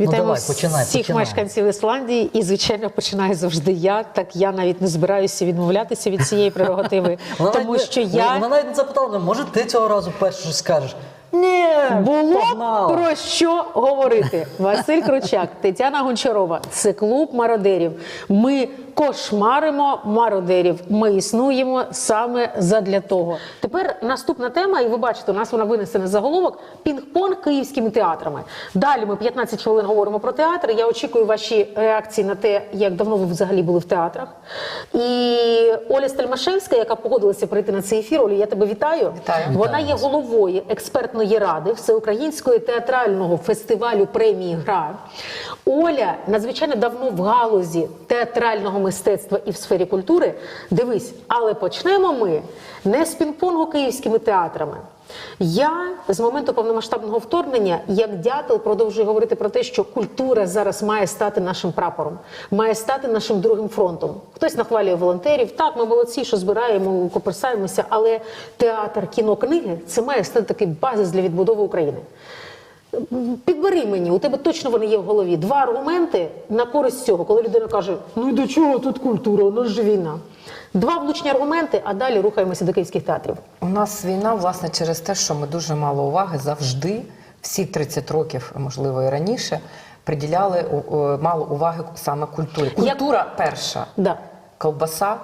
Вітаємо давай, починай, всіх починай. мешканців Ісландії, і звичайно починаю завжди я. Так я навіть не збираюся відмовлятися від цієї прерогативи, тому що я Вона навіть не запитала, може ти цього разу перше щось скажеш? Ні, було погнала. про що говорити. Василь Кручак, Тетяна Гончарова. Це клуб мародерів. Ми кошмаримо мародерів. Ми існуємо саме задля того. Тепер наступна тема, і ви бачите, у нас вона винесена заголовок: пінг-понг київськими театрами. Далі ми 15 хвилин говоримо про театр. Я очікую ваші реакції на те, як давно ви взагалі були в театрах. І Оля Стельмашевська, яка погодилася прийти на цей ефір. Оля, я тебе вітаю. Вітаю. Вона є головою експертної ради Всеукраїнського театрального фестивалю премії Гра. Оля надзвичайно давно в галузі театрального мистецтва і в сфері культури. Дивись, але почнемо ми не з пінг-понгу київськими театрами. Я з моменту повномасштабного вторгнення, як дятел, продовжую говорити про те, що культура зараз має стати нашим прапором, має стати нашим другим фронтом. Хтось нахвалює волонтерів. Так, ми молодці, що збираємо, коперсаємося, але театр, кіно, книги це має стати такий базис для відбудови України. Підбери мені, у тебе точно вони є в голові. Два аргументи на користь цього, коли людина каже: ну і до чого тут культура, у нас же війна. Два влучні аргументи, а далі рухаємося до київських театрів. У нас війна, власне, через те, що ми дуже мало уваги завжди, всі 30 років, можливо, і раніше, приділяли о, мало уваги саме культурі. Як- Культура перша, Да. ковбаса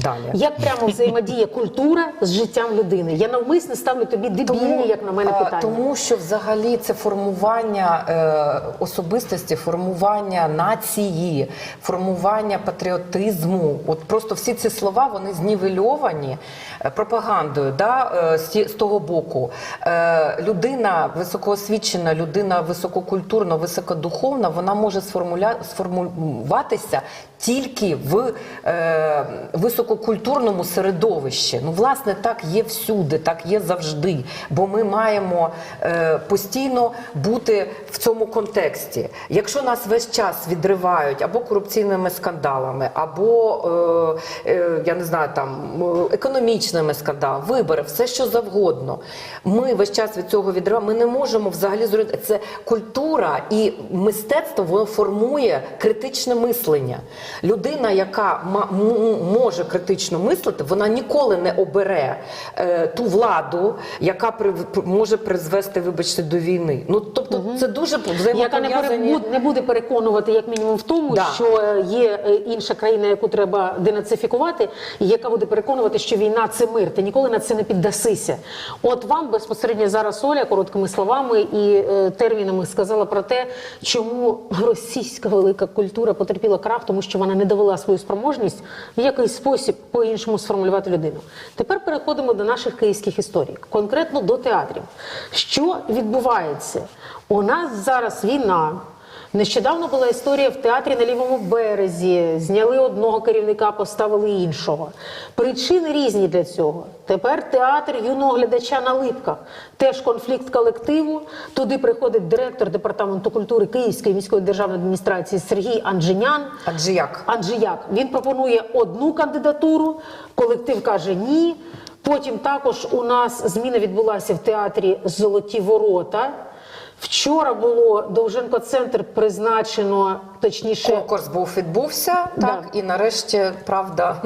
далі. Як прямо взаємодіє культура з життям людини? Я навмисно ставлю тобі дебільні, як на мене, питання. Тому що взагалі це формування е, особистості, формування нації, формування патріотизму. От просто всі ці слова вони знівельовані е, пропагандою. Да, е, з, з того боку. Е, людина високоосвічена, людина висококультурна, високодуховна, вона може сформуля, сформуватися тільки в е, висококультурному середовищі. Ну, власне, так є всюди, так є завжди. Бо ми маємо е, постійно бути в цьому контексті. Якщо нас весь час відривають або корупційними скандалами, або е, е, я не знаю, там е, економічними скандалами, вибори, все що завгодно. Ми весь час від цього відриваємо. Ми не можемо взагалі зробити це культура і мистецтво воно формує критичне мислення. Людина, яка може критично мислити, вона ніколи не обере е, ту владу, яка при, може призвести, вибачте, до війни. Ну тобто, це дуже Яка не, перебуд- не буде переконувати, як мінімум, в тому, Да. що є е, інша країна, яку треба денацифікувати, і яка буде переконувати, що війна це мир. Ти ніколи на це не піддасися. От вам безпосередньо зараз Оля короткими словами і е, термінами сказала про те, чому російська велика культура потерпіла крах, тому що вона не довела свою спроможність в якийсь спосіб по-іншому сформулювати людину. Тепер переходимо до наших київських історій, конкретно до театрів. Що відбувається? У нас зараз війна. Нещодавно була історія в театрі на лівому березі. Зняли одного керівника, поставили іншого. Причини різні для цього. Тепер театр юного глядача на липках. Теж конфлікт колективу. Туди приходить директор департаменту культури Київської міської державної адміністрації Сергій Анджинян. Адже як? Адже як він пропонує одну кандидатуру, колектив каже ні. Потім також у нас зміна відбулася в театрі Золоті ворота. Вчора було Довженко центр призначено, точніше, Конкурс був відбувся, Да. так і нарешті правда.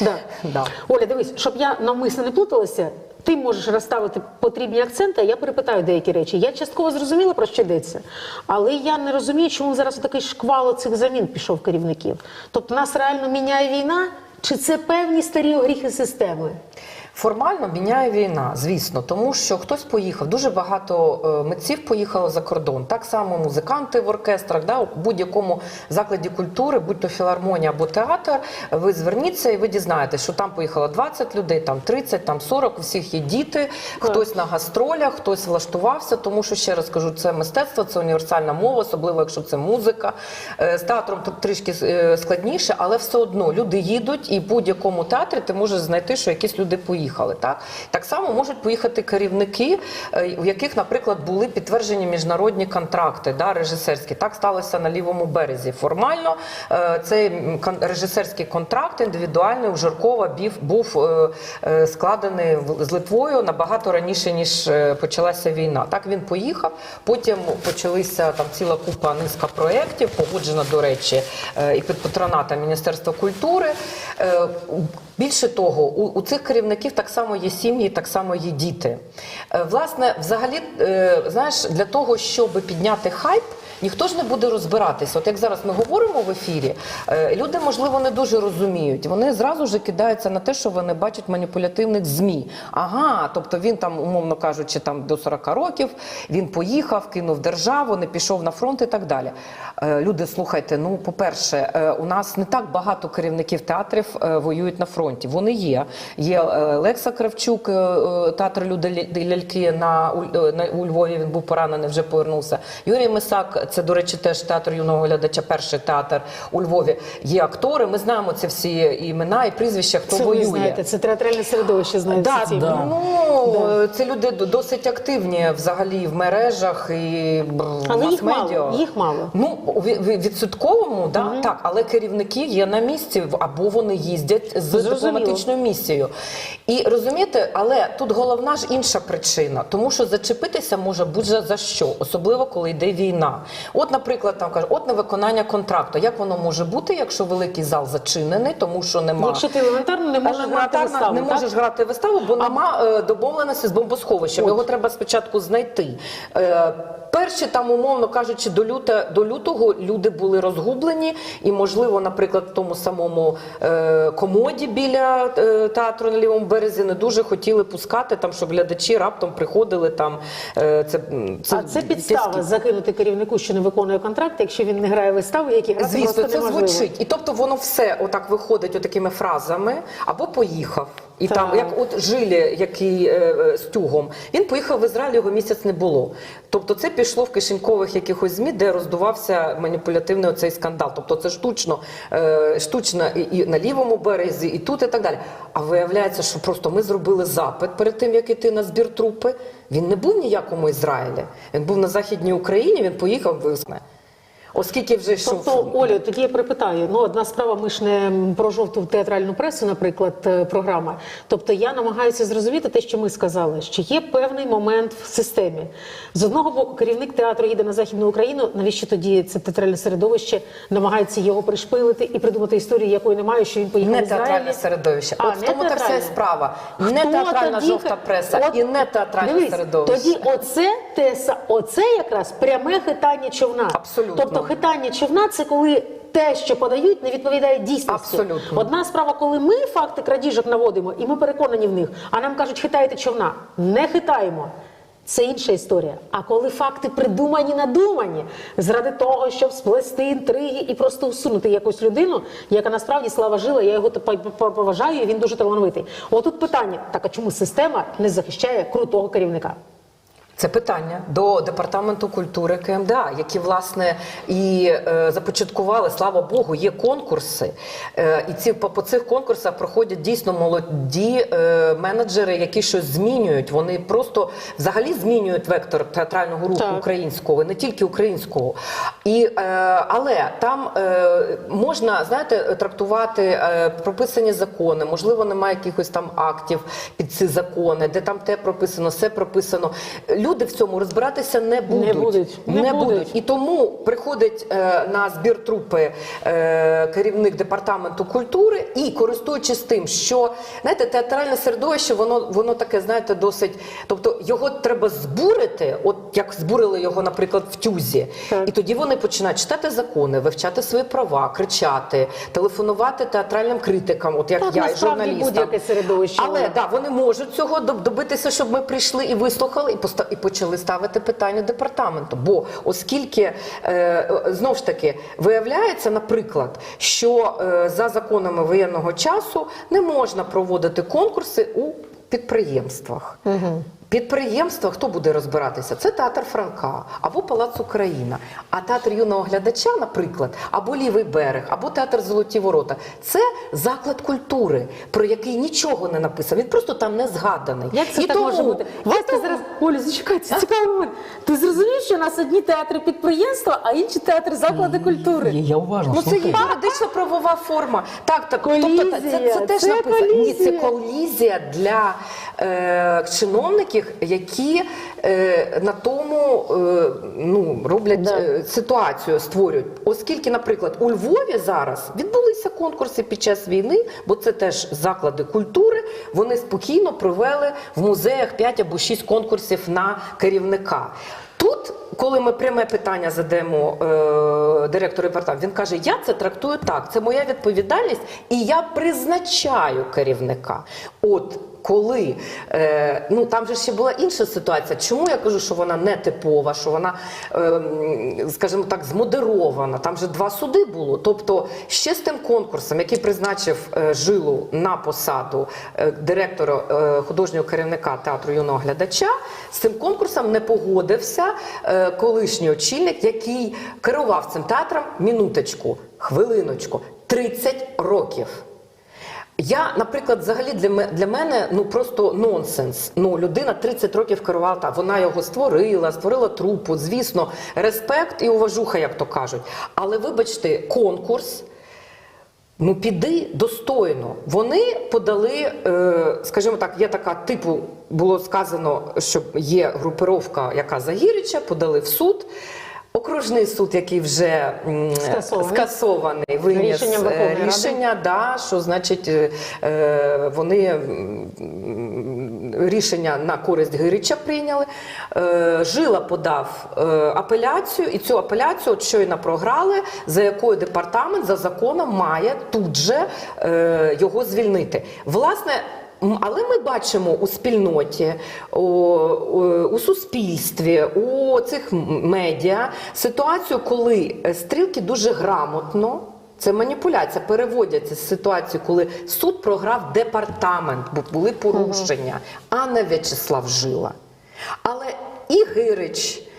Да. Да. Оля, дивись, щоб я навмисно не плуталася, ти можеш розставити потрібні акценти, а я перепитаю деякі речі. Я частково зрозуміла, про що йдеться, але я не розумію, чому зараз такий шквал цих замін пішов керівників. Тобто нас реально міняє війна, чи це певні старі огріхи системи? Формально міняє війна, звісно, тому що хтось поїхав. Дуже багато е, митців поїхало за кордон. Так само музиканти в оркестрах, да, у будь-якому закладі культури, будь то філармонія або театр. Ви зверніться і ви дізнаєтесь, що там поїхало 20 людей, там 30, там 40, у всіх є діти, хтось на гастролях, хтось влаштувався. Тому що ще раз кажу, це мистецтво, це універсальна мова, особливо якщо це музика. Е, З театром тут трішки е, складніше, але все одно люди їдуть, і в будь-якому театрі ти можеш знайти, що якісь люди поїхали. Поїхали. Так так само можуть поїхати керівники, е, у яких, наприклад, були підтверджені міжнародні контракти, да, режисерські. Так сталося на лівому березі. Формально е, цей режисерський контракт індивідуальний у Жиркова був е, е, складений з Литвою набагато раніше ніж е, почалася війна. Так він поїхав. Потім почалися там ціла купа низка проєктів, погоджена до речі, е, і під патронатом Міністерства культури. Більше того, у, у цих керівників так само є сім'ї, так само є діти. Е, Власне, взагалі, е, знаєш, для того, щоб підняти хайп. Ніхто ж не буде розбиратися. От як зараз ми говоримо в ефірі, е, люди, можливо, не дуже розуміють. Вони зразу ж кидаються на те, що вони бачать маніпулятивних ЗМІ. Ага, тобто він там, умовно кажучи, там до 40 років, він поїхав, кинув державу, не пішов на фронт і так далі. Е, Люди, слухайте, ну, по-перше, е, у нас не так багато керівників театрів воюють на фронті. Вони є. Є Лекса Кравчук, театр люди ляльки на у Львові. Він був поранений, вже повернувся. Юрій Мисак, це, до речі, теж театр юного глядача, перший театр у Львові. Є актори. Ми знаємо ці всі імена і прізвища, хто Це ви воює. знаєте, це театральне середовище знає Да, всі ці. да. Ну це люди досить активні взагалі в мережах і Але їх мас-медіа. мало, їх мало. Ну у ві- ві- відсотковому, да, так, але керівники є на місці в- або вони їздять з Зрозуміло. дипломатичною місією. І розумієте, але тут головна ж інша причина, тому що зачепитися може будь за що, особливо коли йде війна. От, наприклад, там кажуть, от невиконання контракту. Як воно може бути, якщо великий зал зачинений, тому що немає Якщо ти елементарно не можеш грати виставу, не так? можеш грати виставу, бо нема е, домовленості з бомбосховищем. От. Його треба спочатку знайти. Е, перші там, умовно кажучи, до люта до лютого люди були розгублені, і можливо, наприклад, в тому самому е, комоді біля е, театру на лівому березі не дуже хотіли пускати там, щоб глядачі раптом приходили там. це це, А це підстава якісь- закинути керівнику, що не виконує контракт, якщо він не грає вистави, які грати Звісно, просто це неможливо. звучить. І тобто воно все отак виходить отакими фразами, або поїхав. І Так. там, як от Жилі, який е, е, з тюгом, він поїхав в Ізраїль, його місяць не було. Тобто це пішло в кишенькових якихось змі, де роздувався маніпулятивний оцей скандал. Тобто це штучно, е, штучно і, і на лівому березі, і тут, і так далі. А виявляється, що просто ми зробили запит перед тим, як іти на збір трупи. Він не був ніякому Ізраїлі. Він був на Західній Україні, він поїхав в Оскільки вже йшов. Тобто, Оля, тоді я припитаю. Ну, одна справа, ми ж не про жовту театральну пресу, наприклад, е, програма. Тобто я намагаюся зрозуміти те, що ми сказали, що є певний момент в системі. З одного боку, керівник театру їде на Західну Україну. Навіщо тоді це театральне середовище намагається його пришпилити і придумати історію, якої немає, що він поїхав Не в Ізраїль? театральне середовище. А, От в не тому та вся і справа. Не театральна тоді- жовта преса От, і не театральне дивись, середовище. Тоді оце теса, оце якраз пряме хитання човна. Абсолютно. Тобто хитання човна це коли. Те, що подають, не відповідає дійсності. Абсолютно. Одна справа, коли ми факти крадіжок наводимо, і ми переконані в них, а нам кажуть, хитаєте човна. Не хитаємо. Це інша історія. А коли факти придумані, надумані, заради того, щоб сплести інтриги і просто усунути якусь людину, яка насправді слава жила, я його поважаю, і він дуже талановитий. Отут питання: так а чому система не захищає крутого керівника? Це питання до департаменту культури КМДА, які власне і е, започаткували, слава Богу, є конкурси. Е, і ці по, по цих конкурсах проходять дійсно молоді е, менеджери, які щось змінюють. Вони просто взагалі змінюють вектор театрального руху Так. українського, не тільки українського. І, е, але там е, можна, знаєте, трактувати е, прописані закони, можливо, немає якихось там актів під ці закони, де там те прописано, все прописано. Люди в цьому розбиратися не будуть. будуть, не Не будуть. будуть. І тому приходить е, на збір трупи е, керівник департаменту культури і користуючись тим, що знаєте, театральне середовище, воно воно таке, знаєте, досить. Тобто його треба збурити, от як збурили його, наприклад, в тюзі. Так. І тоді вони починають читати закони, вивчати свої права, кричати, телефонувати театральним критикам, от як Так, я і журналістам. будь-яке середовище. Але да, вони можуть цього добитися, щоб ми прийшли і вислухали, і почали ставити питання департаменту. Бо оскільки е, е, знов ж таки виявляється, наприклад, що е, за законами воєнного часу не можна проводити конкурси у підприємствах. Підприємства, хто буде розбиратися? Це театр Франка або Палац Україна. А театр юного глядача, наприклад, або Лівий берег, або театр Золоті Ворота. Це заклад культури, про який нічого не написано. Він просто там не згаданий. Як це І так може бути? і тому- зараз Оля, зачекай, це цікавий момент. Ти зрозумів, що у нас одні театри підприємства, а інші театри заклади культури. Я, я уважно Ну це є юридична правова форма. Так, так тобто, Колізія, це, це теж це написано. Ні, це колізія. колізія для е, чиновників, які е, на тому е, ну, роблять Да. е, ситуацію, створюють. Оскільки, наприклад, у Львові зараз відбулися конкурси під час війни, бо це теж заклади культури. Вони спокійно провели в музеях 5 або 6 конкурсів на керівника. Тут, коли ми пряме питання задаємо е, директору департаменту, він каже: Я це трактую так, це моя відповідальність, і я призначаю керівника. От коли е, ну там же ще була інша ситуація. Чому я кажу, що вона не типова, що вона, е, скажімо так, змодерована? Там же два суди було. Тобто, ще з тим конкурсом, який призначив е, жилу на посаду е, директора е, художнього керівника театру юного глядача, з цим конкурсом не погодився е, колишній очільник, який керував цим театром минуточку, хвилиночку, 30 років. Я, наприклад, взагалі для для мене ну просто нонсенс. Ну людина 30 років керувала вона його створила, створила трупу. Звісно, респект і уважуха, як то кажуть. Але вибачте, конкурс. Ну, піди достойно. Вони подали, е, скажімо так, є така типу, було сказано, що є групировка, яка за Гірича, подали в суд. Окружний суд, який вже Скасований. скасований, виніс Рішенням е, рішення, да, що значить е, е, вони рішення на користь Гирича прийняли. Жила подав апеляцію, і цю апеляцію от щойно програли, за якою департамент за законом має тут же його звільнити. Власне. Але ми бачимо у спільноті, у, у, у суспільстві, у цих медіа ситуацію, коли е, стрілки дуже грамотно це маніпуляція. Переводяться з ситуації, коли суд програв департамент, бо були порушення, а не В'ячеслав Жила. Але і Гирич.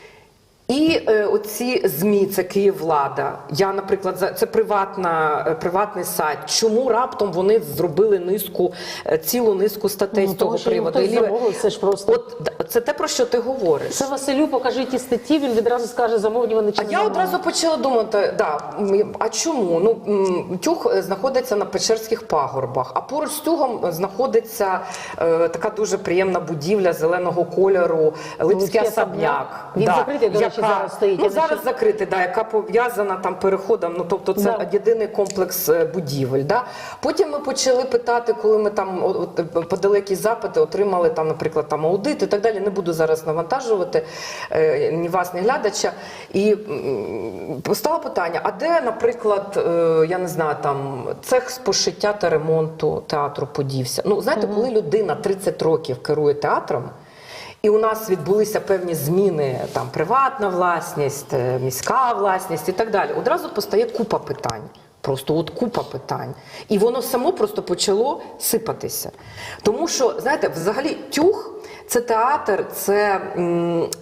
І е, оці змі, це Київлада. Я, наприклад, за це приватна, е, приватний сайт. Чому раптом вони зробили низку, е, цілу низку статей Ну, з того що приводу? замовив, це ж просто. От це те, про що ти говориш. Це Василю, покажи ті статті, він відразу скаже, замовні вони чи А не я одразу почала думати, да, м, а чому? Ну м, тюг е, знаходиться на Печерських пагорбах, а поруч з тюгом е, знаходиться е, така дуже приємна будівля зеленого кольору, Липський Липський особняк. особняк. Він закритий, до речі, зараз стоїть. Ну зараз бачу. закритий, да, яка пов'язана там переходом. Ну тобто це Да. єдиний комплекс е, будівель. Да? Потім ми почали питати, коли ми там от, подали якісь запити, отримали там, наприклад, там аудит і так далі. Не буду зараз навантажувати е, ні вас, ні глядача. І постало питання: а де, наприклад, е, я не знаю, там цех з пошиття та ремонту театру подівся? Ну, знаєте, коли людина 30 років керує театром. І у нас відбулися певні зміни, там приватна власність, е, міська власність і так далі. Одразу постає купа питань. Просто от купа питань. І воно само просто почало сипатися. Тому що, знаєте, взагалі тюг це театр, це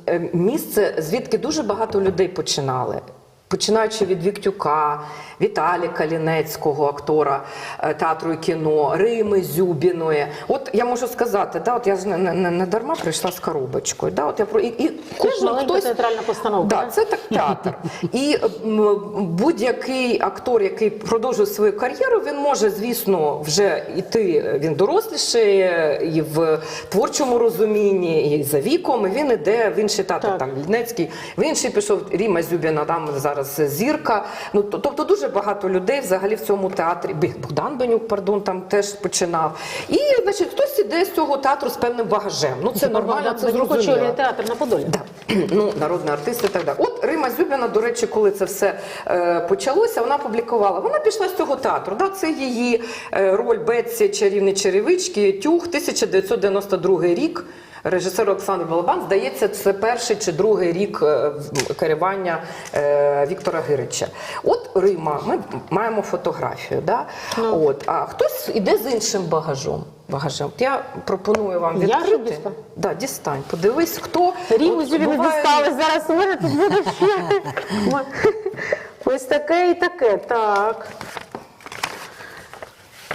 е, місце, звідки дуже багато людей починали. Починаючи від Віктюка, Віталіка Лінецького, актора е, театру і кіно, Рими Зюбіної. От я можу сказати, да, от я ж не, не, не дарма прийшла з коробочкою. Да, от я про і, і Теж маленька театральна постановка. Да, це так театр. І будь-який актор, який продовжує свою кар'єру, він може, звісно, вже йти. Він дорослішає і в творчому розумінні, і за віком. І він іде в інший театр. Так. Там Лінецький, в інший пішов Ріма Зюбіна, там зараз зірка. Ну тобто дуже багато людей взагалі в цьому театрі. Богдан Бенюк, пардон, там теж починав. І значить, хтось іде з цього театру з певним багажем. Ну це нормально, це зрозуміло. театр на Подолі. Да. Ну, народний артист і так далі. От Рима Зюбіна, до речі, коли це все е, почалося, вона публікувала. Вона пішла з цього театру. Да? Це її е, роль Бетсі чарівні черевички, тюг, 1992 рік. Режисер Олександр Балабан, здається, це перший чи другий рік е, керування е, Віктора Гирича. От Рима, ми маємо фотографію. Да? От, а хтось іде з іншим багажом. багажем. От я пропоную вам Я відкрити. дістану? Да, дістань. Подивись, хто Ріву От собі не дістали. Зараз мене тут буде ще. Ось таке і таке. Так.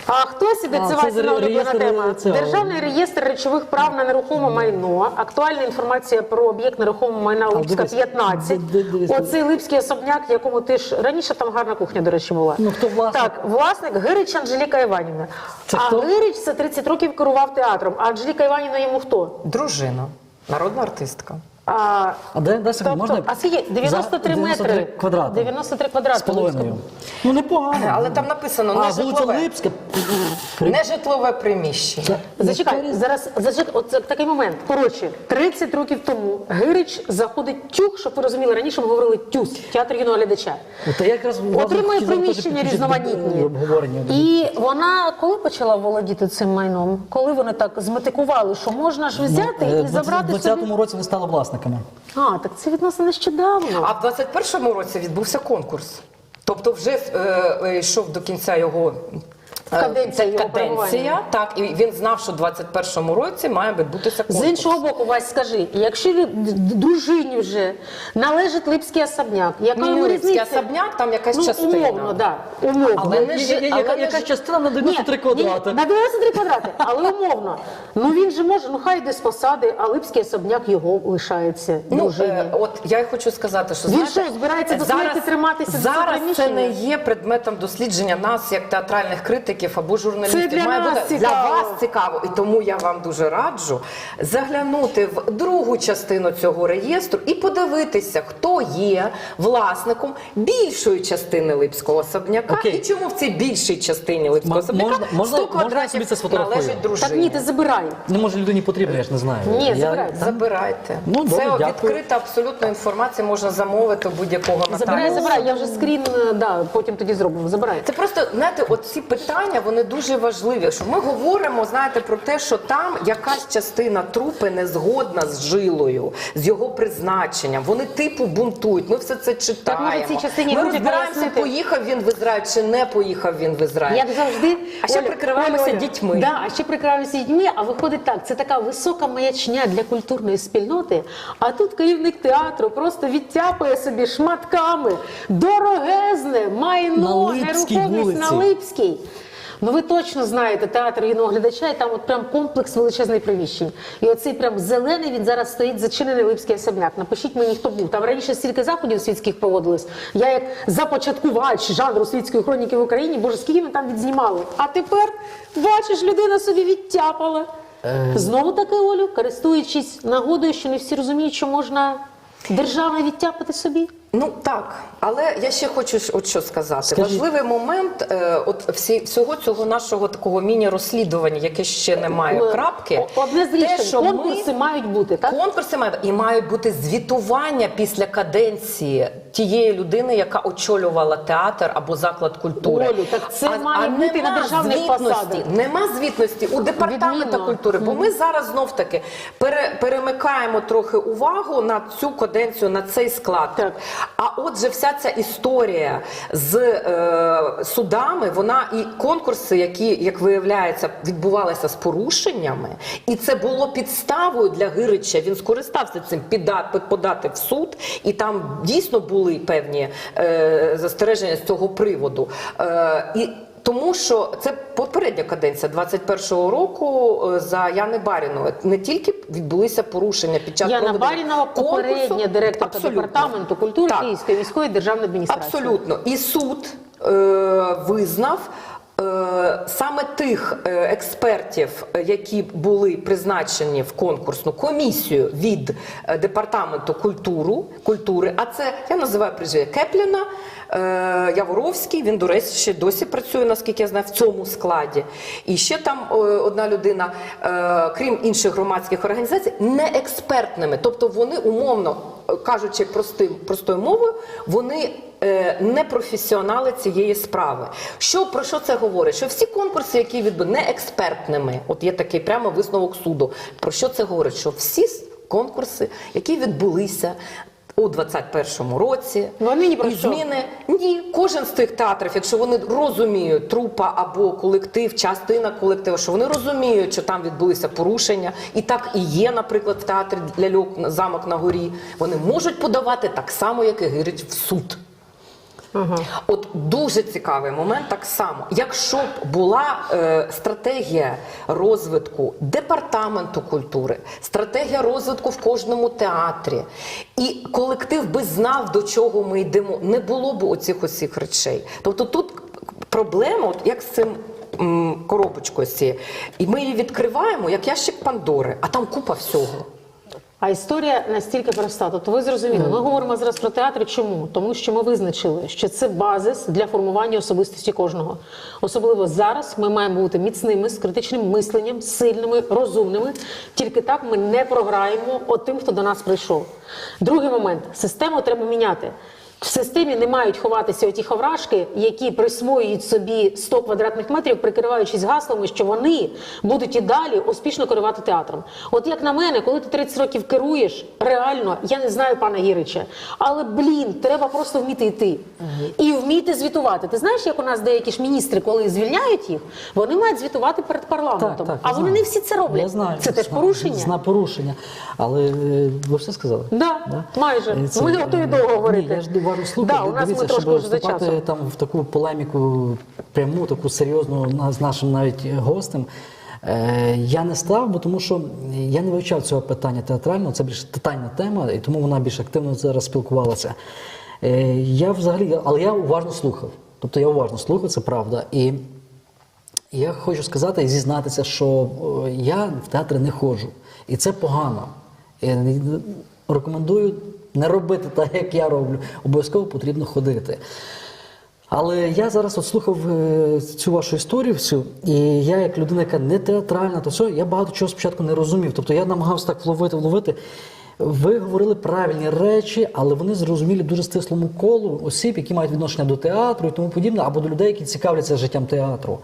А хтось іде, А, це Вася улюблена тема. Державний реєстр речових прав на нерухоме майно. Актуальна інформація про об'єкт нерухомого майна Липська дивись, 15. ди- ди- дивись. Оцей Липський особняк, якому ти ж раніше там гарна кухня, до речі, була. Ну, хто власник? Так, власник Гирич Анжеліка Іванівна. Це а хто? Гирич це 30 років керував театром. А Анжеліка Іванівна йому хто? дружина, народна артистка. А, А де, де Тобто, можна? а скільки? 93 метри. 93 квадрати. 93 квадрати. З половиною. Ну, непогано. Але там написано а, не вулиця житлове, Липська. не житлове приміщення. Зачекай, зараз зачек... от такий момент. Коротше, 30 років тому Гирич заходить тюк, щоб ви розуміли, раніше ми говорили тюс, театр юного глядача. Я якраз Отримує приміщення різноманітні. обговорення. І вона коли почала володіти цим майном? Коли вони так зметикували, що можна ж взяти Е, і в забрати 20-му собі? році вони стали власниками. А, так це відносно нещодавно. А в 21-му році відбувся конкурс. Тобто вже е, е, йшов до кінця його. Каденція його каденція, так, і він знав, що в 21-му році має відбутися конкурс. З іншого боку, Вась, скажи, якщо дружині вже належить Липський особняк, яка йому Липський різниця? особняк, там якась ну, частина. умовно, да, умовно. Але не ж- але яка- Яка ж- частина на 93 квадрати? Ні, на 93 квадрати, але умовно. Ну він же може, ну хай йде з посади, а Липський особняк його лишається Ну, е, от я й хочу сказати, що Він знаєте, що, збирається до смерті триматися зараз це не є предметом дослідження нас, як театральних критиків або журналістів. Це для Має нас бути цікаво. для вас цікаво, і тому я вам дуже раджу заглянути в другу частину цього реєстру і подивитися, хто є власником більшої частини липського особняка, Окей. і чому в цій більшій частині липського М- особняка можна- можна- 100 можна я квадратів собі це сфотографую? належить дружині. так ні, ти забирай. Не може людині потрібно, я ж не знаю. Ні, Я- забирай, Забирайте. Ну, добре, це дякую. відкрита абсолютно інформація, можна замовити у будь-якого Забирай, нотаріуса. забирай. Я вже скрін, е, да, потім тоді зробимо. Забирай. Це просто знаєте, от ці питання вони дуже важливі. Що ми говоримо, знаєте, про те, що там якась частина трупи не згодна з жилою, з його призначенням. Вони типу бунтують. Ми все це читаємо. може, цій частині ми розбираємося, пояснити? поїхав він в Ізраїль чи не поїхав він в Ізраїль. Як завжди, А ще прикриваємося дітьми. Да, а ще прикриваємося дітьми. А виходить так, це така висока маячня для культурної спільноти. А тут керівник театру просто відтяпує собі шматками дорогезне майно, На Липській нерухомість на. Липській. Ну ви точно знаєте театр юного глядача, і там от прям комплекс величезних приміщень. І оцей прям зелений він зараз стоїть зачинений липський особняк. Напишіть мені, хто був. Там раніше стільки заходів світських проводилось. Я як започаткувач жанру світської хроніки в Україні, боже, скільки ми там відзнімали. А тепер бачиш, людина собі відтяпала. Знову таки, Олю, користуючись нагодою, що не всі розуміють, що можна державне відтяпати собі. Ну так, але я ще хочу от що сказати. Скажіть. Важливий момент, е, от всі всього цього нашого такого міні-розслідування, яке ще не має Ми- крапки. Одне з те, рішень, що ми- мають бути, так? Конкурси мають і мають бути звітування після каденції тієї людини, яка очолювала театр або заклад культури. Олю, так це має бути нема на державних звітності, посадах. Нема звітності у департамента Відмінно. культури, бо ми зараз знов таки пере, перемикаємо трохи увагу на цю каденцію, на цей склад. Так. А отже, вся ця історія з е, судами, вона і конкурси, які, як виявляється, відбувалися з порушеннями, і це було підставою для Гирича. Він скористався цим подати в суд, і там дійсно були певні е, застереження з цього приводу. Е, і тому що це попередня каденція 21-го року е, за Яни Барінової. Не тільки відбулися порушення під час Яна Барінова, попередня директорка Абсолютно. департаменту культури Так. Київської міської державної адміністрації. Абсолютно. І суд е, визнав. е, Саме тих е, експертів, які були призначені в конкурсну комісію від департаменту культуру, культури, а це я називаю прізвище Кепліна, Яворовський. Він до речі ще досі працює, наскільки я знаю, в цьому складі. І ще там е, одна людина, е, крім інших громадських організацій, не експертними, тобто вони умовно е, кажучи простим простою мовою, вони е, не професіонали цієї справи. Що про що це говорить? Що всі конкурси, які відбули, не експертними, от є такий прямо висновок суду. Про що це говорить? Що всі конкурси, які відбулися. У 21-му році. Вони ні про і що. зміни ні, кожен з тих театрів, якщо вони розуміють трупа або колектив, частина колективу, що вони розуміють, що там відбулися порушення, і так і є, наприклад, в театрі ляльок замок на горі. Вони можуть подавати так само, як і Гирич в суд. Ага. От дуже цікавий момент так само. Якщо б була е, стратегія розвитку департаменту культури, стратегія розвитку в кожному театрі, і колектив би знав, до чого ми йдемо, не було б оцих усіх речей. Тобто тут проблема, от як з цим. м, Коробочкою. І ми її відкриваємо як ящик Пандори, а там купа всього. А історія настільки проста. Тобто ви зрозуміли, ми говоримо зараз про театр. Чому? Тому що ми визначили, що це базис для формування особистості кожного. Особливо зараз ми маємо бути міцними з критичним мисленням, сильними, розумними. Тільки так ми не програємо отим, хто до нас прийшов. Другий момент систему треба міняти. В системі не мають ховатися оті хаврашки, які присвоюють собі 100 квадратних метрів, прикриваючись гаслами, що вони будуть і далі успішно керувати театром. От як на мене, коли ти 30 років керуєш, реально, я не знаю пана Гірича, але блін, треба просто вміти йти і вміти звітувати. Ти знаєш, як у нас деякі ж міністри, коли звільняють їх, вони мають звітувати перед парламентом. а вони знаю. не всі це роблять. Я знаю, це теж порушення. Зна порушення. Але е, ви все сказали? Да, майже. Е, це- Ми готові довго Ні, говорити. я ж уважно слухаю. Да, у нас Дивіться, ми трошки щоб вже вступати часом. там в таку полеміку пряму, таку серйозну з нашим навіть гостем. Е, я не став, бо тому що я не вивчав цього питання театрального, це більш детальна тема, і тому вона більш активно зараз спілкувалася. Е, я взагалі, але я уважно слухав. Тобто я уважно слухав, це правда. І я хочу сказати і зізнатися, що е, я в театри не ходжу. І це погано. Я рекомендую не робити так, як я роблю. Обов'язково потрібно ходити. Але я зараз от слухав е, цю вашу історію всю, і я, як людина, яка не театральна, то все, я багато чого спочатку не розумів. Тобто я намагався так вловити, вловити. Ви говорили правильні речі, але вони зрозумілі дуже стислому колу осіб, які мають відношення до театру і тому подібне, або до людей, які цікавляться життям театру.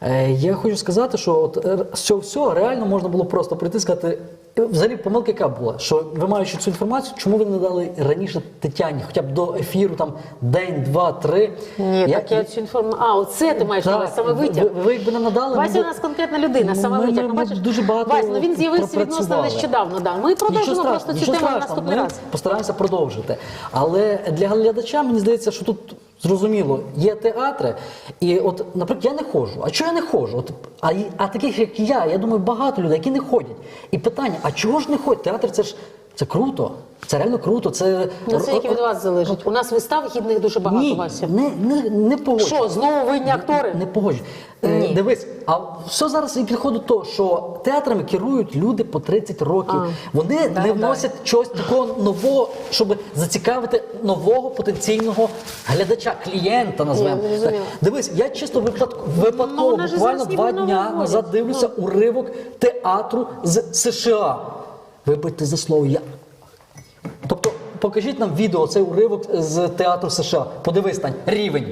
Е, Я хочу сказати, що от е, з цього всього реально можна було просто прийти і сказати. Взагалі, помилка яка була, що ви маючи цю інформацію, чому ви не дали раніше Тетяні, хоча б до ефіру там день, два, три. Ні, так я цю інформацію. А, оце ти маєш Так, саме витяг. ви- ви якби нам надали, Вася ми у нас конкретна людина, саме ми- витяг. ми- ми бачиш, дуже багато Вась, ну він з'явився відносно нещодавно. Да. Ми продовжимо просто цю тему на наступний ми раз. Постараємося продовжити. Але для глядача мені здається, що тут зрозуміло, є театри, і от, наприклад, я не ходжу. А чого я не ходжу? От, а, а таких, як я, я думаю, багато людей, які не ходять. І питання: а чого ж не ходять? Театр це ж це круто. Це реально круто. Це Ну, це тільки від вас залежить. У нас вистав гідних дуже багато, Ні, Вася. не, не, не погоджу. Що, знову винні актори? Не погоджу. Е, дивись, а все зараз і підходить до того, що театрами керують люди по 30 років. Вони не вносять чогось такого нового, щоб зацікавити нового потенційного глядача, клієнта назвемо. Так, Дивись, я чисто випадково, Ну, випадково вона ж буквально зараз два ніби дня назад дивлюся уривок театру з США. Вибачте за слово, я. Покажіть нам відео, цей уривок з театру США. Подивись, Тань, рівень.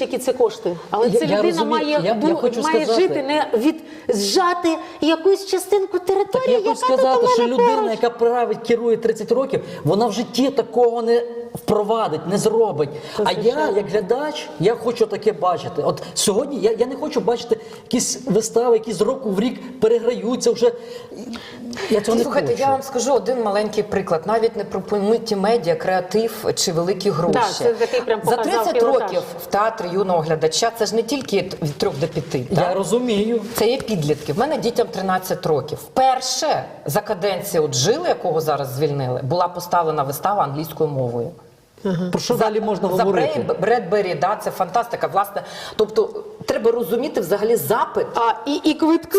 Розумієш, які це кошти? Але Я- ця я людина розумію. має, Я- я хочу має сказати- жити не від зжати якусь частинку території, Так я яка хочу тут сказати, мене що людина, поруч. яка править, керує 30 років, вона в житті такого не впровадить, не зробить. Це а я, як глядач, я хочу таке бачити. От сьогодні я, я не хочу бачити якісь вистави, які з року в рік переграються вже. Я цього не Слухайте, хочу. я вам скажу один маленький приклад. Навіть не про мультимедіа, креатив чи великі гроші. Так, це такий прям За 30 пілотаж. років в театрі юного глядача це ж не тільки від 3 до 5. Я розумію. Це є підлітки. В мене дітям 13 років. Вперше за каденцію от Жили, якого зараз звільнили, була поставлена вистава англійською мовою. Про що далі можна За говорити? Брей- Бредбері, да, це фантастика. Власне, тобто треба розуміти взагалі запит. А і, і квитки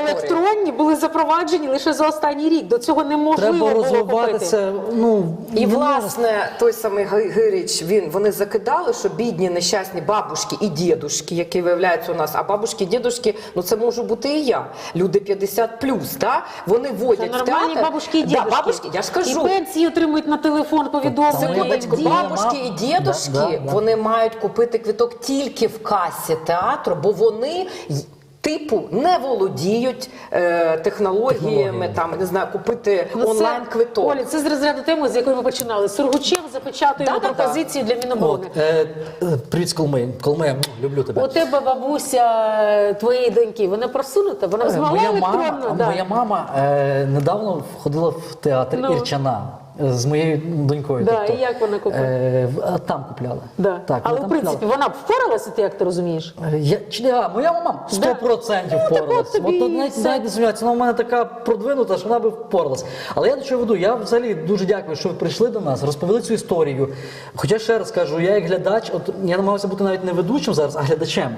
електронні були запроваджені лише за останній рік. До цього неможливо Треба було розвивати купити. Ну І не власне той самий Ги- Гирич, він вони закидали, що бідні нещасні бабушки і дідушки, які виявляються у нас, а бабушки, і дідушки, ну це можу бути і я. Люди 50 плюс, да? вони Це водять в нормальні театр. бабушки і Да, бабушки, я ж кажу. І пенсії отримують на телефон повідомлення. Секундочку, бабушки і дідушки, Да, да, да. вони мають купити квиток тільки в касі театру, бо вони. й- Типу не володіють е, технологіями, там не знаю, купити Ну, онлайн квиток. Оля, це з розряду теми, з якої ми починали. Сургучев запечатує Да-да-да. для Міноборони. Е, е, привіт Колми. Колми, люблю тебе. У тебе бабуся твоєї доньки, вона просунута, вона Е, змогла моя мама, да. моя мама е, недавно ходила в театр Ну. Ірчана з моєю донькою. Да, і як вона купила? Е, там купляли. Да. Так, Але в принципі купляли. вона б впоралася, ти як ти розумієш? Е, Я, чи а, моя мама 100% Ну, так от тобі От, навіть, навіть не сумніваюся, вона в мене така продвинута, що вона би впоралась. Але я до чого веду? Я взагалі дуже дякую, що ви прийшли до нас, розповіли цю історію. Хоча ще раз кажу, я як глядач, от я намагався бути навіть не ведучим зараз, а глядачем.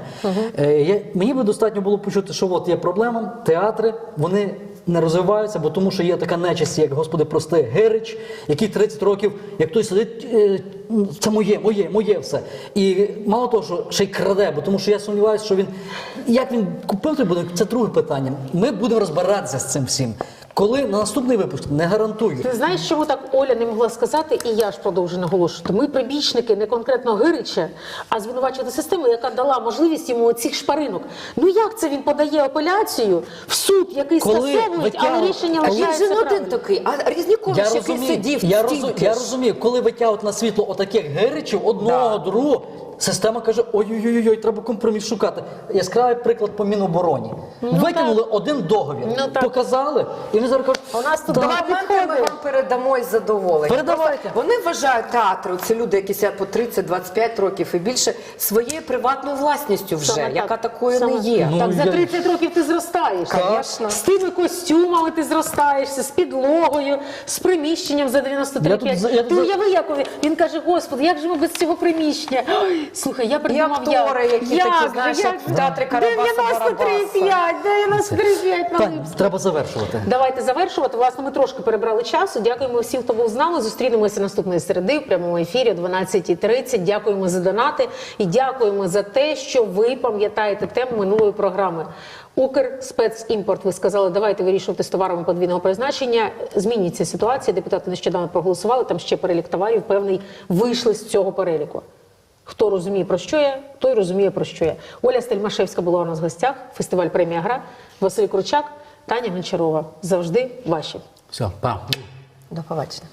Е, я, мені би достатньо було почути, що от є проблема, театри, вони. Не розвиваються, бо тому що є така нечисть, як Господи, прости, Гирич, який 30 років, як той сидить, е, це моє, моє, моє все. І мало того, що ще й краде, бо тому що я сумніваюся, що він як він купив той будинок, це друге питання. Ми будемо розбиратися з цим всім. Коли на наступний випуск не гарантую. Ти знаєш, чому так Оля не могла сказати, і я ж продовжую наголошувати. Ми прибічники не конкретно Гирича, а звинувачувати систему, яка дала можливість йому цих шпаринок. Ну як це він подає апеляцію в суд, який Коли скасовують, але рішення коли- Він же не один правильним. такий, а Різнікович, Я який розумію, сидів я, стільки розумію, я ж. розумію, коли витягують на світло отаких гиричів, одного, Да. другого, система каже: ой-ой-ой, треба компроміс шукати. Яскравий приклад по Мінобороні. Витягнули один договір, Ну, так. показали, і вони зараз кажуть, У нас тут два Документи ми вам передамо із задоволенням. Передавайте. Вони вважають театр, це люди, які сидять по 30-25 років і більше, своєю приватною власністю вже, Саме яка так. такою Саме не є. Ну, так, за я- 30 років ти зростаєш. Конечно. З тими костюмами ти зростаєшся, з підлогою, з приміщенням за 93 Я тут я Ти уяви, як він, він каже, господи, як же ми без цього приміщення? Ой, слухай, я придумав, актори, як, які як такі, же, знаєш, як в театрі Карабаса 93,5, 93,5 на Тань, Липську. треба завершувати. Давайте завершувати. Власне, ми трошки перебрали часу. Дякуємо всім, хто був з нами. Зустрінемося наступної середи в прямому ефірі о 12.30. Дякуємо за донати і дякуємо за те, що ви пам'ятаєте тему минулої програми. Укрспецімпорт. Ви сказали, давайте вирішувати з товарами подвійного призначення. Змінюється ситуація. Депутати нещодавно проголосували. Там ще перелік товарів певний вийшли з цього переліку. Хто розуміє про що я, той розуміє про що я. Оля Стельмашевська була у нас в гостях. Фестиваль премія Гра. Василь Кручак, Таня Гончарова. Завжди ваші. Все, па. До побачення.